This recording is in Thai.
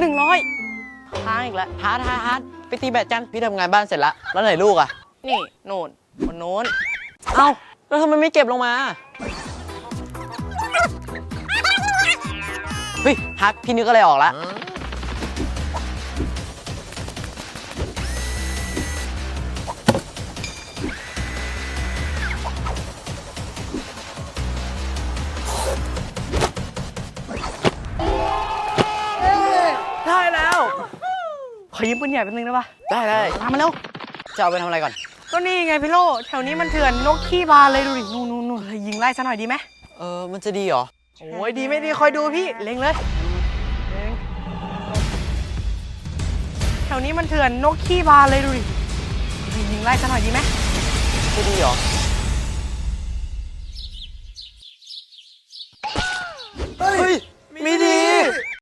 หนึ่งร้อยค้างอีกแล้วฮาร์ดฮาร์ดฮาร์ดไปตีแบดกัน พี่ทำงานบ้านเสร็จละแล้วไหนลูกอะนี่โน่นคนโน้น เอ้า แล้วทำไมไม่เก็บลงมา เฮ้ยฮาร์ดพี่นึกอะไรออกละ ได้แล้ว ขอยืมปืนใหญ่แป๊บนึงได้ปะได้ได้ตามมาเร็ว จะเอาไปทำอะไรก่อน ก็นี่ไงพี่โลแถวนี้มันเถื่อนนกขี้บานเลยดูดินู่นนู่นนู่นเลยยิงไล่ซะหน่อยดีไหมเออ มันจะดีเหรอ โอ้ยดีไม่ดีคอยดูพี่เล็งเลยเล็งแถวนี้มันเถื่อนนกขี้บานเลยดูดิเลยยิงไล่ซะหน่อยดีไหมจะดีเหรอ เฮ้ย